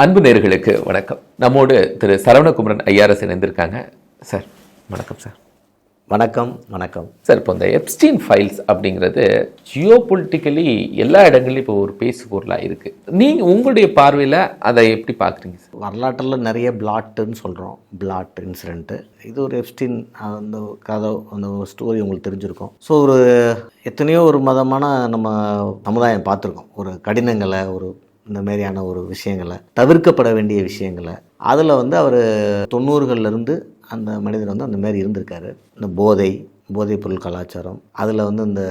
அன்பு நேர்களுக்கு வணக்கம். நம்மோடு திரு சரவணகுமரன் ஐஆர்எஸ் இணைந்திருக்காங்க. சார் வணக்கம் சார். வணக்கம் வணக்கம். சார் இப்போ இந்த எப்ஸ்டீன் ஃபைல்ஸ் அப்படிங்கிறது ஜியோ பொலிட்டிக்கலி எல்லா இடங்கள்லையும் இப்போ ஒரு பேசு பொருளாக இருக்குது நீங்கள் உங்களுடைய பார்வையில் அதை எப்படி பார்க்குறீங்க சார்? வரலாற்றில் நிறைய பிளாட்டுன்னு சொல்கிறோம் பிளாட் இன்சிடெண்ட்டு இது ஒரு எப்ஸ்டின் அந்த கதை அந்த ஸ்டோரி உங்களுக்கு தெரிஞ்சிருக்கும். ஸோ ஒரு எத்தனையோ ஒரு மதமான நம்ம சமுதாயம் பார்த்துருக்கோம். ஒரு கடினங்களை ஒரு இந்த மாதிரியான ஒரு விஷயங்களை தவிர்க்கப்பட வேண்டிய விஷயங்களை. அதில் வந்து அவர் தொண்ணூறுகள்லேருந்து அந்த மனிதர் வந்து அந்த மாதிரி இருந்திருக்காரு. இந்த போதை போதைப் பொருள் கலாச்சாரம் அதில் வந்து இந்த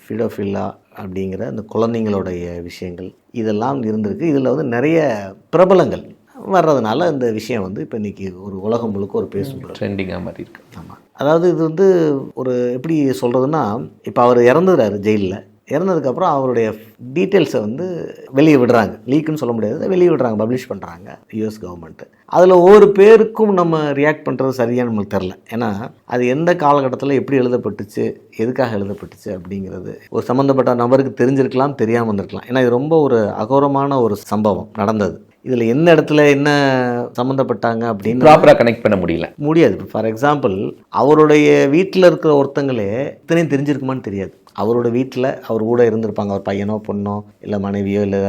ஃபிடோஃபில்லா அப்படிங்கிற இந்த குழந்தைங்களுடைய விஷயங்கள் இதெல்லாம் இருந்திருக்கு. இதில் வந்து நிறைய பிரபலங்கள் வர்றதுனால இந்த விஷயம் வந்து இப்போ இன்றைக்கி ஒரு உலகம் முழுக்க ஒரு பேசும். ட்ரெண்டிங்காக மாதிரி இருக்கு ஆமாம் அதாவது இது வந்து ஒரு எப்படி சொல்கிறதுனா இப்போ அவர் இறந்துடுறாரு ஜெயிலில். இறந்ததுக்கப்புறம் அவருடைய டீட்டெயில்ஸை வந்து வெளியே விடுறாங்க. லீக்குன்னு சொல்ல முடியாது. வெளியே விடுறாங்க. பப்ளிஷ் பண்ணுறாங்க யூஎஸ் கவர்மெண்ட்டு அதில் ஒவ்வொரு பேருக்கும் நம்ம ரியாக்ட் பண்ணுறது சரியாக நம்மளுக்கு தெரில ஏன்னா அது எந்த காலகட்டத்தில் எப்படி எழுதப்பட்டுச்சு எதுக்காக எழுதப்பட்டுச்சு அப்படிங்கிறது ஒரு சம்மந்தப்பட்ட நபருக்கு தெரிஞ்சிருக்கலாம் தெரியாமல் இருந்திருக்கலாம் ஏன்னா இது ரொம்ப ஒரு அகோரமான ஒரு சம்பவம் நடந்தது. இதில் எந்த இடத்துல என்ன சம்மந்தப்பட்டாங்க அப்படின்னு ப்ராப்பராக கனெக்ட் பண்ண முடியல. முடியாது. ஃபார் எக்ஸாம்பிள் அவருடைய வீட்டில் இருக்கிற ஒருத்தங்களே இத்தனையும் தெரிஞ்சிருக்குமான்னு தெரியாது. அவரோட வீட்டில் அவர் கூட இருந்திருப்பாங்க. அவர் பையனோ பொண்ணோ இல்லை மனைவியோ இல்லை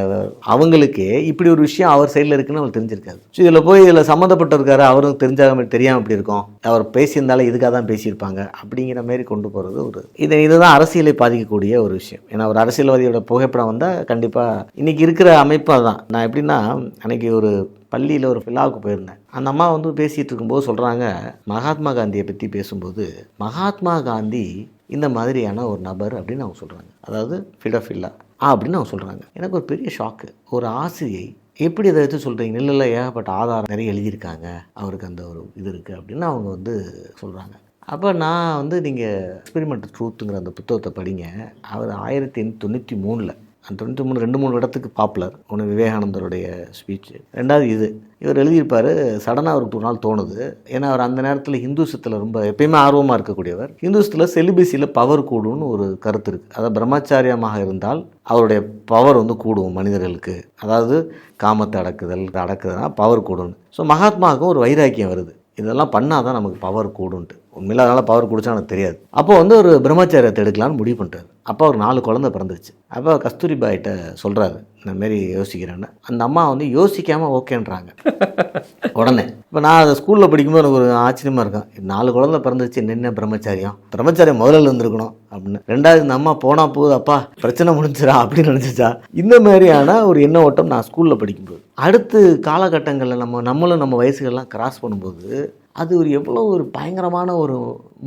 அவங்களுக்கு இப்படி ஒரு விஷயம் அவர் சைடில் இருக்குன்னு அவர் தெரிஞ்சிருக்காது ஸோ இதில் போய் இதில் சம்மந்தப்பட்டிருக்காரு அவரும் தெரிஞ்சாக தெரியாமல் இப்படி இருக்கும். அவர் பேசியிருந்தாலும் இதுக்காக தான் பேசியிருப்பாங்க அப்படிங்கிற மாரி கொண்டு போகிறது ஒரு இது இதுதான் அரசியலை பாதிக்கக்கூடிய ஒரு விஷயம். ஏன்னா ஒரு அரசியல்வாதியோட புகைப்படம் வந்தால் கண்டிப்பாக இன்றைக்கி இருக்கிற அமைப்பு அதுதான் நான் எப்படின்னா அன்றைக்கி ஒரு பள்ளியில் ஒரு விழாவுக்கு போயிருந்தேன். அந்த அம்மா வந்து பேசிகிட்டு இருக்கும்போது சொல்கிறாங்க மகாத்மா காந்தியை பற்றி பேசும்போது மகாத்மா காந்தி இந்த மாதிரியான ஒரு நபர் அப்படின்னு அவங்க சொல்கிறாங்க அதாவது ஃபிடஃபில்லா ஆ அப்படின்னு அவங்க சொல்கிறாங்க எனக்கு ஒரு பெரிய ஷாக்கு ஒரு ஆசிரியை எப்படி அதை எடுத்து சொல்கிறீங்க இல்லை இல்லை ஏகப்பட்ட ஆதாரம் நிறைய எழுதியிருக்காங்க. அவருக்கு அந்த ஒரு இது இருக்குது அப்படின்னு அவங்க வந்து சொல்கிறாங்க அப்போ நான் வந்து நீங்கள் எக்ஸ்பெரிமெண்ட் ட்ரூத்துங்கிற அந்த புத்தகத்தை படிங்க. அவர் ஆயிரத்தி எண்ணூற்றி தொண்ணூற்றி மூணில் தொண்ணூற்றி மூணு ரெண்டு மூணு இடத்துக்கு பாப்புலர். ஒன்று விவேகானந்தருடைய ஸ்பீச் ரெண்டாவது இது. இவர் எழுதியிருப்பார் சடனாக அவருக்கு ஒரு நாள் தோணுது. ஏன்னா அவர் அந்த நேரத்தில் ஹிந்துசத்தில் ரொம்ப எப்பயுமே ஆர்வமாக இருக்கக்கூடியவர். ஹிந்துசத்தில் செலிபிசியில் பவர் கூடும்னு ஒரு கருத்து இருக்குது அதாவது பிரம்மச்சாரியமாக இருந்தால் அவருடைய பவர் வந்து கூடும் மனிதர்களுக்கு. அதாவது காமத்தை அடக்குதல் அடக்குதுன்னா பவர் கூடும்னு. ஸோ மகாத்மாவுக்கும் ஒரு வைராக்கியம் வருது. இதெல்லாம் பண்ணால் தான் நமக்கு பவர் கூடுன்ட்டு உண்மையில அதனால் பவர் குடிச்சா எனக்கு தெரியாது. அப்போ வந்து ஒரு பிரம்மச்சாரியத்தை எடுக்கலான்னு முடிவு பண்ணிட்டாரு. அப்போ ஒரு நாலு குழந்தை பிறந்துருச்சு. அப்போ கஸ்தூரிபாய்கிட்ட சொல்கிறாரு இந்த மாரி யோசிக்கிறேன்னு. அந்த அம்மா வந்து யோசிக்காமல் ஓகேன்றாங்க. உடனே. இப்போ நான் அதை ஸ்கூலில் படிக்கும்போது எனக்கு ஒரு ஆச்சரியமாக இருக்கும். நாலு குழந்தை பிறந்துச்சு என்ன பிரம்மச்சாரியம் பிரம்மச்சாரியம் முதல்ல இருந்திருக்கணும் அப்படின்னு. ரெண்டாவது இந்த அம்மா போனால் போகுது அப்பா பிரச்சனை முடிஞ்சிடா அப்படின்னு நினச்சிச்சா? இந்த மாதிரியான ஒரு எண்ண ஓட்டம் நான் ஸ்கூலில் படிக்கும்போது. அடுத்து காலகட்டங்களில் நம்ம நம்மளும் நம்ம வயசுகள்லாம் கிராஸ் பண்ணும்போது அது ஒரு எவ்வளோ ஒரு பயங்கரமான ஒரு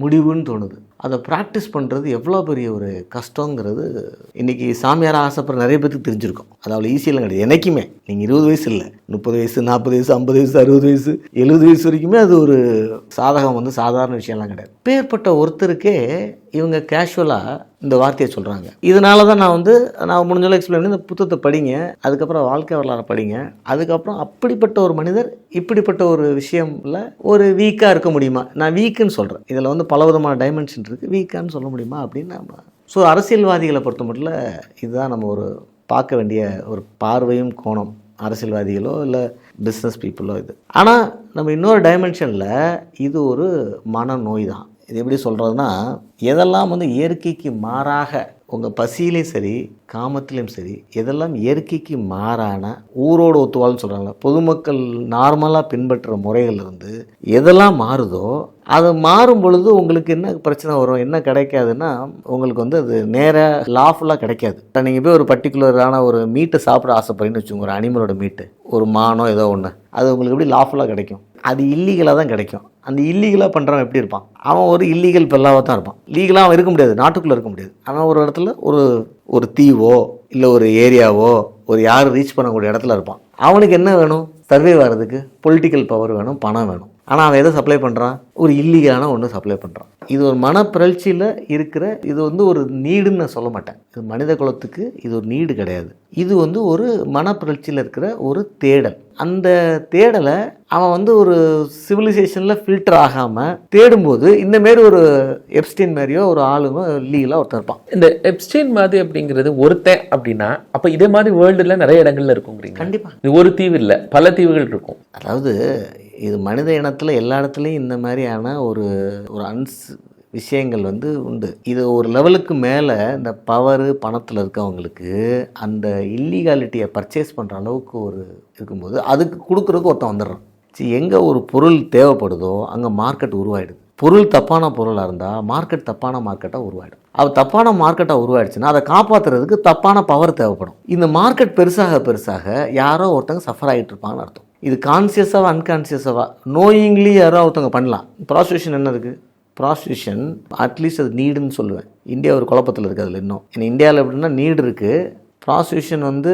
முடிவுன்னு தோணுது. அதை ப்ராக்டிஸ் பண்ணுறது எவ்வளோ பெரிய ஒரு கஷ்டங்கிறது இன்றைக்கி சாமியாராக ஆசைப்படுற நிறைய பேருக்கு தெரிஞ்சிருக்கும். அது அவ்வளோ ஈஸியெல்லாம் கிடையாது. எனக்குமே நீங்கள் இருபது வயசு இல்லை. முப்பது வயசு நாற்பது வயசு ஐம்பது வயசு அறுபது வயசு எழுபது வயசு வரைக்குமே அது ஒரு சாதகம் வந்து சாதாரண விஷயம்லாம் கிடையாது. பேர்பட்ட ஒருத்தருக்கே இவங்க கேஷுவலாக இந்த வார்த்தையை சொல்கிறாங்க இதனால தான் நான் வந்து நான் முடிஞ்சளவு எக்ஸ்பிளைன் பண்ணி இந்த புத்தகத்தை படிங்க. அதுக்கப்புறம் வாழ்க்கை வரலாறு படிங்க. அதுக்கப்புறம் அப்படிப்பட்ட ஒரு மனிதர் இப்படிப்பட்ட ஒரு விஷயம்ல ஒரு வீக்காக இருக்க முடியுமா? நான் வீக்குன்னு சொல்கிறேன் இதில் வந்து பல விதமான டைமென்ஷன் இருக்குது வீக்கான்னு சொல்ல முடியுமா? அப்படின்னு நம்ம ஸோ அரசியல்வாதிகளை பொறுத்த மட்டும் இதுதான் நம்ம ஒரு பார்க்க வேண்டிய ஒரு பார்வையும் கோணம். அரசியல்வாதிகளோ இல்லை பிஸ்னஸ் பீப்புளோ இது. ஆனால் நம்ம இன்னொரு டைமென்ஷனில் இது ஒரு மனநோய் தான். இது எப்படி சொல்கிறதுனா எதெல்லாம் வந்து இயற்கைக்கு மாறாக உங்கள் பசியிலையும் சரி காமத்திலையும் சரி இதெல்லாம் இயற்கைக்கு மாறான ஊரோடு ஒத்துவாள்னு சொல்கிறாங்க பொதுமக்கள் நார்மலாக பின்பற்றுற முறைகள்லேருந்து எதெல்லாம் மாறுதோ அது மாறும் பொழுது உங்களுக்கு என்ன பிரச்சனை வரும் என்ன கிடைக்காதுன்னா உங்களுக்கு வந்து அது நேராக லாஃபுல்லாக கிடைக்காது. இப்போ நீங்கள் போய் ஒரு பர்டிகுலரான ஒரு மீட்டை சாப்பிட ஆசைப்படுறீங்கன்னு வச்சுக்கோங்க ஒரு அனிமலோட மீட்டு ஒரு மானோ ஏதோ ஒன்று அது உங்களுக்கு எப்படி லாஃபுல்லாக கிடைக்கும்? அது இல்லீகலாக தான் கிடைக்கும். அந்த இல்லீகலாக பண்ணுறவன் எப்படி இருப்பான்? அவன் ஒரு இல்லீகல் பெல்லாவாக தான் இருப்பான். லீகலாக அவன் இருக்க முடியாது. நாட்டுக்குள்ளே இருக்க முடியாது. அவன் ஒரு இடத்துல ஒரு ஒரு தீவோ இல்லை ஒரு ஏரியாவோ ஒரு யார் ரீச் பண்ணக்கூடிய இடத்துல இருப்பான். அவனுக்கு என்ன வேணும்? சர்வே வர்றதுக்கு பொலிட்டிக்கல் பவர் வேணும் பணம் வேணும். ஆனால் அவன் எதை சப்ளை பண்ணுறான் ஒரு இல்லீகலான ஒன்று சப்ளை பண்ணுறான் இது ஒரு மனப்பிறழ்ச்சியில் இருக்கிற இது வந்து ஒரு நீடுன்னு நான் சொல்ல மாட்டேன். இது மனித குலத்துக்கு இது ஒரு நீடு கிடையாது. இது வந்து ஒரு மனப்பிறழ்ச்சியில் இருக்கிற ஒரு தேடல். அந்த தேடலை அவன் வந்து ஒரு சிவிலைசேஷனில் ஃபில்டர் ஆகாமல் தேடும்போது இந்த மாரி ஒரு எப்ஸ்டின் மாதிரியோ ஒரு ஆளுங்க லீகலாக ஒருத்தன் இருப்பான். இந்த எப்ஸ்டெயின் மாதிரி அப்படிங்கிறது ஒருத்தன் அப்படின்னா அப்ப இதே மாதிரி வேர்ல்டுல நிறைய இடங்கள்ல இருக்குங்கிறீங்க. கண்டிப்பாக ஒரு தீவு இல்ல பல தீவுகள் இருக்கும். அதாவது இது மனித இனத்தில் எல்லா இடத்துலையும் இந்த மாதிரியான ஒரு ஒரு அன்ஸ் விஷயங்கள் வந்து உண்டு. இது ஒரு லெவலுக்கு மேலே இந்த பவரு பணத்தில் இருக்கவங்களுக்கு அந்த இல்லீகாலிட்டியை பர்ச்சேஸ் பண்ணுற அளவுக்கு ஒரு இருக்கும்போது அதுக்கு கொடுக்குறதுக்கு ஒருத்தன் வந்துடுறான். சரி எங்கே ஒரு பொருள் தேவைப்படுதோ அங்கே மார்க்கெட் உருவாயிடுது. பொருள் தப்பான பொருளாக இருந்தால் மார்க்கெட் தப்பான மார்க்கெட்டாக உருவாயிடும். அது தப்பான மார்க்கெட்டாக உருவாயிடுச்சுன்னா அதை காப்பாற்றுறதுக்கு தப்பான பவர் தேவைப்படும். இந்த மார்க்கெட் பெருசாக பெருசாக யாரோ ஒருத்தங்க சஃபர் ஆகிட்டு இருப்பாங்கன்னு அர்த்தம். இது கான்சியஸாவா அன்கான்சியஸாவா நோயிங்லி யாரோ ஒருத்தவங்க பண்ணலாம். ப்ராஸ்டியூஷன் என்ன இருக்குது ப்ராஸ்டியூஷன் அட்லீஸ்ட் அது நீடுன்னு சொல்லுவேன். இந்தியா ஒரு குழப்பத்தில் இருக்குது அதில் இன்னும். ஏன்னா இந்தியாவில் எப்படின்னா நீடு இருக்குது ப்ராஸ்டியூஷன் வந்து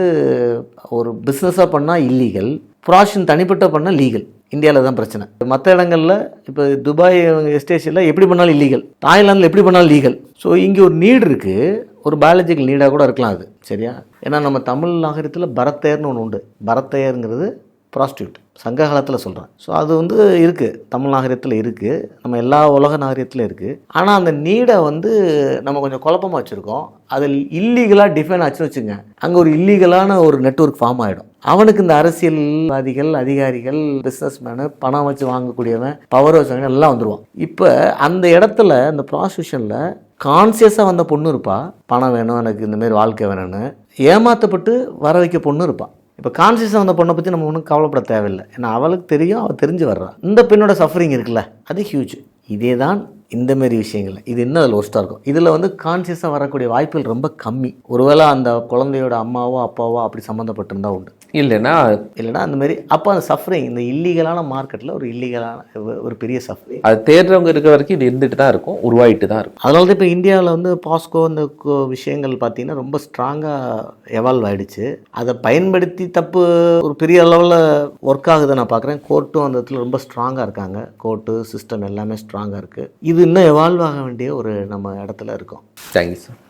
ஒரு பிஸ்னஸாக பண்ணால் இல்லீகல் ப்ராஸ்டியூஷன் தனிப்பட்ட பண்ணால் லீகல் இந்தியாவில் தான் பிரச்சனை. மற்ற இடங்களில் இப்போ துபாய் எஸ்டேஷனில் எப்படி பண்ணாலும் இல்லீகல் தாய்லாந்தில் எப்படி பண்ணாலும் லீகல் ஸோ இங்கே ஒரு நீடு இருக்குது ஒரு பயாலஜிக்கல் நீடாக கூட இருக்கலாம் அது. சரியா? ஏன்னா நம்ம தமிழ் நாகரிகத்தில் பரத்தையர்னு ஒன்று உண்டு. பரத்தையருங்கிறது ப்ராஸ்டியூட் சங்க காலத்தில் சொல்கிறேன் ஸோ அது வந்து இருக்குது தமிழ் நாகரிகத்தில் இருக்குது நம்ம எல்லா உலக நாகரிகத்திலும் இருக்குது ஆனால் அந்த நீடை வந்து நம்ம கொஞ்சம் குழப்பமாக வச்சுருக்கோம். அதில் இல்லீகலாக டிஃபைன் ஆச்சுன்னு வச்சுங்க. அங்கே ஒரு இல்லீகலான ஒரு நெட்வொர்க் ஃபார்ம் ஆகிடும் அவனுக்கு இந்த அரசியல்வாதிகள் அதிகாரிகள் பிஸ்னஸ் மேனு பணம் வச்சு வாங்கக்கூடியவன் பவர் வச்சவங்க எல்லாம் வந்துடுவான் இப்போ அந்த இடத்துல இந்த ப்ராஸ்டியூஷனில் கான்சியஸாக வந்த பொண்ணு இருப்பா. பணம் வேணும் எனக்கு இந்தமாரி வாழ்க்கை வேணும்னு. ஏமாற்றப்பட்டு வர வைக்க பொண்ணு இருப்பாள் இப்போ கான்சியஸாக வந்த பொண்ணை பற்றி நம்ம ஒன்றும் கவலைப்பட தேவையில்லை. ஏன்னா அவளுக்கு தெரியும் அவள் தெரிஞ்சு வர்றான் இந்த பெண்ணோட சஃபரிங் இருக்குல்ல? அது ஹியூஜ் இதே தான் இந்த மாதிரி விஷயங்கள். இது இன்னும் அதில் ஒஸ்ட்டாக இருக்கும்? இதில் வந்து கான்சியஸாக வரக்கூடிய வாய்ப்புகள் ரொம்ப கம்மி. ஒருவேளை அந்த குழந்தையோட அம்மாவோ அப்பாவோ அப்படி சம்மந்தப்பட்டிருந்தா உண்டு. இல்லைன்னா இல்லைன்னா அந்த மாதிரி அப்போ அந்த சஃபரிங் இந்த இல்லீகலான மார்க்கெட்டில் ஒரு இல்லீகலான ஒரு பெரிய சஃபரிங் அது தேடுறவங்க இருக்க வரைக்கும் இது இருந்துட்டு தான் இருக்கும் உருவாயிட்டு தான் இருக்கும். அதனால தான் இப்போ இந்தியாவில் வந்து பாஸ்கோ இந்த விஷயங்கள் பார்த்தீங்கன்னா ரொம்ப ஸ்ட்ராங்காக எவால்வ் ஆயிடுச்சு. அதை பயன்படுத்தி தப்பு ஒரு பெரிய அளவில் ஒர்க் ஆகுதை நான் பார்க்குறேன் கோர்ட்டும் அந்த இடத்துல ரொம்ப ஸ்ட்ராங்காக இருக்காங்க. கோர்ட்டு சிஸ்டம் எல்லாமே ஸ்ட்ராங்காக இருக்குது இது இன்னும் எவால்வ் ஆக வேண்டிய ஒரு நம்ம இடத்துல இருக்கோம். Thank you sir